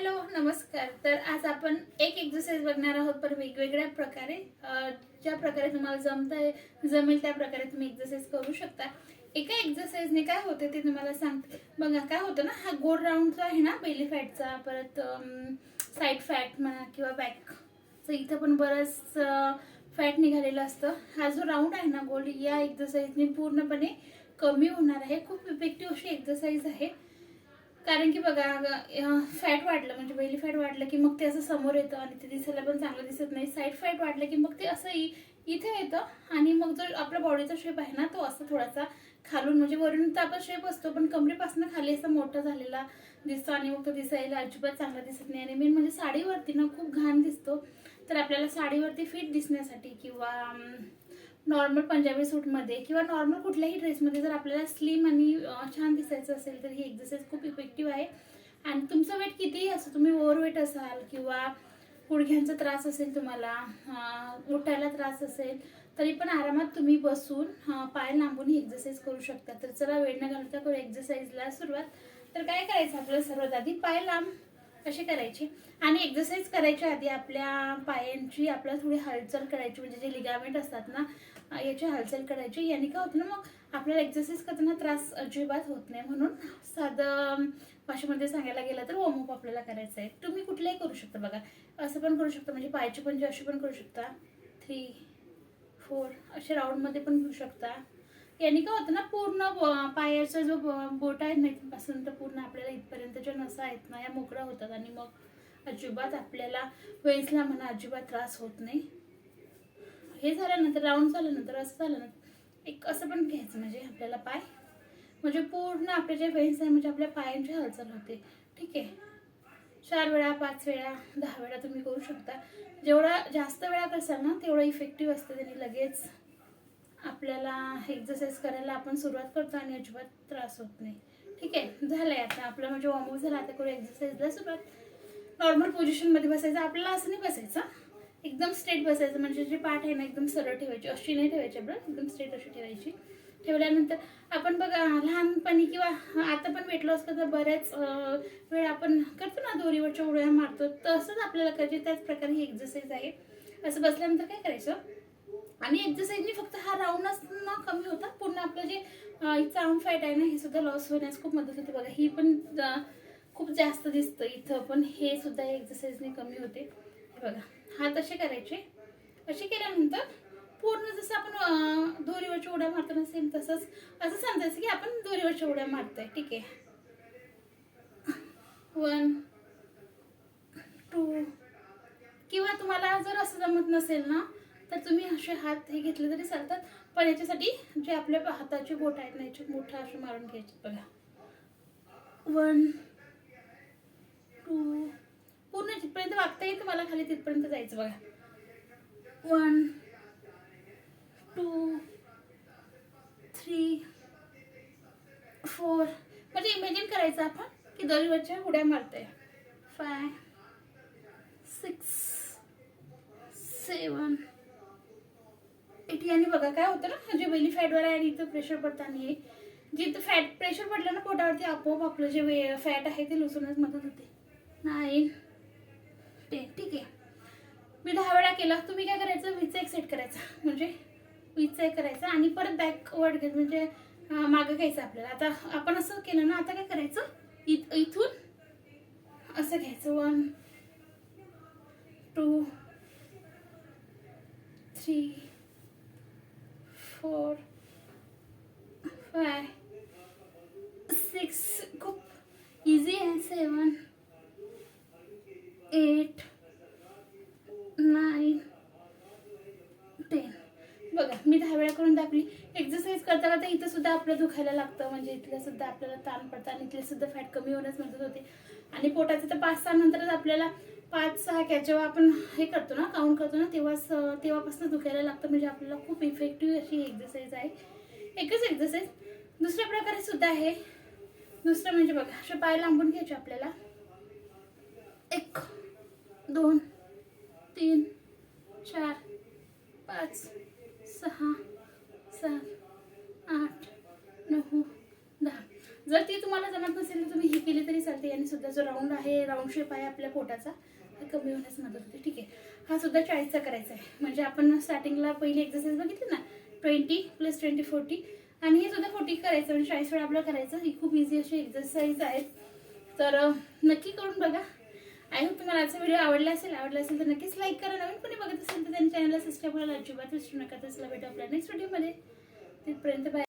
Hello नमस्कार. तर आज आपण एक एक्सरसाइज बघणार आहोत पण वेगवेगळ्या प्रकारे ज्या प्रकारे तुम्हाला जमत आहे जमेल त्या प्रकारे तुम्ही एक्सरसाइज करू शकता. एका एक्सरसाइजने काय होते ते तुम्हाला सांगते. बघा काय होतं ना हा गोल राऊंड जो आहे ना बेली फॅटचा परत साईड फॅट म्हणा किंवा बॅक तर इथं पण बरंच फॅट निघालेलं असतं. हा जो राऊंड आहे ना गोल या एक्सरसाइजने पूर्णपणे कमी होणार आहे. खूप इफेक्टिव्ह अशी एक्सरसाइज आहे. कारण की बघा फॅट वाढलं म्हणजे पहिली फॅट वाढलं की मग ते असं समोर येतं आणि ते दिसायला पण चांगलं दिसत नाही. साईड फॅट वाढलं की मग ते असं इथे येतं आणि मग जो आपल्या बॉडीचा शेप आहे ना तो असं थोडासा खालून म्हणजे वरून तर आपण शेप असतो पण कमरेपासून खाली असं मोठा झालेला दिसतो आणि मग तो दिसायला अजिबात चांगला दिसत नाही. आणि मेन म्हणजे साडीवरती ना खूप घाण दिसतो. तर आपल्याला साडीवरती फिट दिसण्यासाठी किंवा नॉर्मल पंजाबी सूटमध्ये किंवा नॉर्मल कुठल्याही ड्रेसमध्ये जर आपल्याला स्लिम आणि छान दिसायचं असेल तर ही एक्सरसाइज खूप इफेक्टिव्ह आहे. आणि तुमचं वेट कितीही असो तुम्ही ओव्हरवेट असाल किंवा गुडघ्यांचा त्रास असेल तुम्हाला उठायला त्रास असेल तरी पण आरामात तुम्ही बसून पाय लांबून ही एक्सरसाइज करू शकता. तर चला वेळ न घालता करू एक्सरसाइजला सुरुवात. तर काय करायचं आपल्याला सर्वात आधी? पाय लांब. कशी करायची? आणि एक्झरसाईज करायच्या आधी आपल्या पायांची आपल्याला थोडी हालचाल करायची म्हणजे जे लिगामेंट असतात ना याची हालचाल करायची. याने काय होतं ना मग आपल्याला एक्झरसाईज करताना त्रास अजिबात होत नाही. म्हणून साधं भाषेमध्ये सांगायला गेलं तर वॉर्मअप आपल्याला करायचं आहे. तुम्ही कुठलाही करू शकता बघा. असं पण करू शकता म्हणजे पायाची जे अशी पण करू शकता. थ्री फोर असे राऊंडमध्ये पण घेऊ शकता. याने काय होतं ना पूर्ण पायाचा जो बोट आहे ना इथपासून तर पूर्ण आपल्याला इथपर्यंतच्या नसा आहेत ना या मोकळ्या होतात आणि मग अजिबात आपल्याला वेन्सला म्हणा अजिबात त्रास होत नाही. हे झाल्यानंतर राऊंड झाल्यानंतर असं झाल्यानंतर एक असं पण घ्यायचं म्हणजे आपल्याला पाय. म्हणजे पूर्ण आपले जे वेन्स आहे म्हणजे आपल्या पायांची हालचाल होते. ठीक आहे. चार वेळा पाच वेळा दहा वेळा तुम्ही करू शकता. जेवढा जास्त वेळा करसाल ना तेवढं इफेक्टिव्ह असतं त्याने लगेच आपल्याला एक्झरसाईज करायला आपण सुरुवात करतो आणि अजिबात त्रास होत नाही. ठीक आहे? झालं आहे आता. आपलं म्हणजे वॉर्मअप झालं. आता करू एक्झरसाईजला सुरुवात. नॉर्मल पोझिशनमध्ये बसायचं. आपल्याला असं नाही बसायचं एकदम स्ट्रेट बसायचं. म्हणजे जे पाठ आहे ना एकदम सरळ ठेवायची. अशी नाही ठेवायची आपलं. एकदम स्ट्रेट अशी ठेवायची. ठेवल्यानंतर आपण बघा लहानपणी किंवा आता पण वेट लॉस करता बऱ्याच वेळ आपण करतो ना दोरीवरच्या उड्या मारतो. तसंच आपल्याला करायची त्याच प्रकारे ही एक्झरसाईज आहे. असं बसल्यानंतर काय करायचं? आणि एक्सरसाइजनी फक्त हा राऊंडच ना कमी होता. पूर्ण आपलं जे चाऊन फॅट आहे ना हे सुद्धा लॉस होण्यास खूप मदत होते बघा. ही पण खूप जास्त दिसतं इथं पण हे सुद्धा एक्सरसाइजने कमी होते. बघा. हात असे करायचे. असे केल्यानंतर पूर्ण जसं आपण दोरीवरच्या उड्या मारतो ना सेम तसंच असं समजायचं की आपण दोरीवरच्या उड्या मारतोय. ठीक आहे. वन टू किंवा तुम्हाला जर असं जमत नसेल ना तर तुम्ही असे हात हे घेतले तरी चालतात. पण याच्यासाठी जे आपल्या हाताचे बोट आहेत ना याचे मोठं असे मारून घ्यायचे बघा. वन टू पूर्ण जिथपर्यंत वागता येईल तुम्हाला खाली तिथपर्यंत जायचं बघा. वन टू थ्री फोर म्हणजे इमॅजिन करायचं आपण की दोरीवरच्या उड्या मारतोय. फाय सिक्स सेवन एट याने बघा काय होतं ना म्हणजे बेली फॅटवर आहे आणि इथं प्रेशर पडताना आहे जिथं फॅट प्रेशर पडलं ना पोटावरती आपोआप आपलं जे वे फॅट आहे ते लुसूनच मदत होते. नाईन टेन ठीक आहे. मी दहा वेळा केला. तुम्ही काय करायचं? वीचा एक सेट करायचा. म्हणजे वीचा एक करायचा आणि परत बॅकवर्ड घ्यायचं म्हणजे मागं घ्यायचं आपल्याला. आता आपण असं केलं ना आता काय करायचं? इथ इथून असं घ्यायचं. One two three four five six खूप इझी आहे सेवन एट नाईन टेन बघा मी दहा आपली करून एक्सरसाइज करता करता इथं सुद्धा आपलं दुखायला लागतं. म्हणजे इथलं सुद्धा आपल्याला ताण पडतं आणि इथले सुद्धा फॅट कमी होण्यास मदत होते. आणि पोटाचं तर पाच सहा नंतरच आपल्याला पाच सहा कॅ जेव्हा आपण हे करतो ना काउंट करतो ना तेव्हाच तेव्हापासून दुखायला लागतं. म्हणजे आपल्याला खूप इफेक्टिव्ह अशी एक्सरसाइज आहे. एकच एक्सरसाइज दुसऱ्या प्रकारे सुद्धा आहे. दुसरं म्हणजे बघा असे पाय लांबून घ्यायचे आपल्याला. एक दोन तीन चार पाच सहा सात आठ नऊ दहा. जर ती तुम्हाला जमत नसेल तर तुम्ही ही केली तरी चालते. आणि सुद्धा जो राऊंड आहे राऊंड शेप आहे आपल्या पोटाचा हा कमी होण्यास मदत होते. ठीक आहे. हा सुद्धा चाळीसचा करायचा आहे. म्हणजे आपण स्टार्टिंगला पहिली एक्सरसाइज बघितली ना ट्वेंटी प्लस ट्वेंटी फोर्टी आणि हे सुद्धा फोर्टी करायचं. म्हणजे चाळीस वेळा आपलं करायचं. ही खूप इझी अशी एक्सरसाइज आहे तर नक्की करून बघा. आय होप तुम्हाला आजचा व्हिडिओ आवडला असेल आवडला असेल तर नक्कीच लाईक करा. नवीन कोणी बघत असेल तर त्यांच्या चॅनलला सबस्क्राईब करायला अजिबात विसरू नका. तसला भेटू आपल्या नेक्स्ट व्हिडिओमध्ये तिथपर्यंत बाय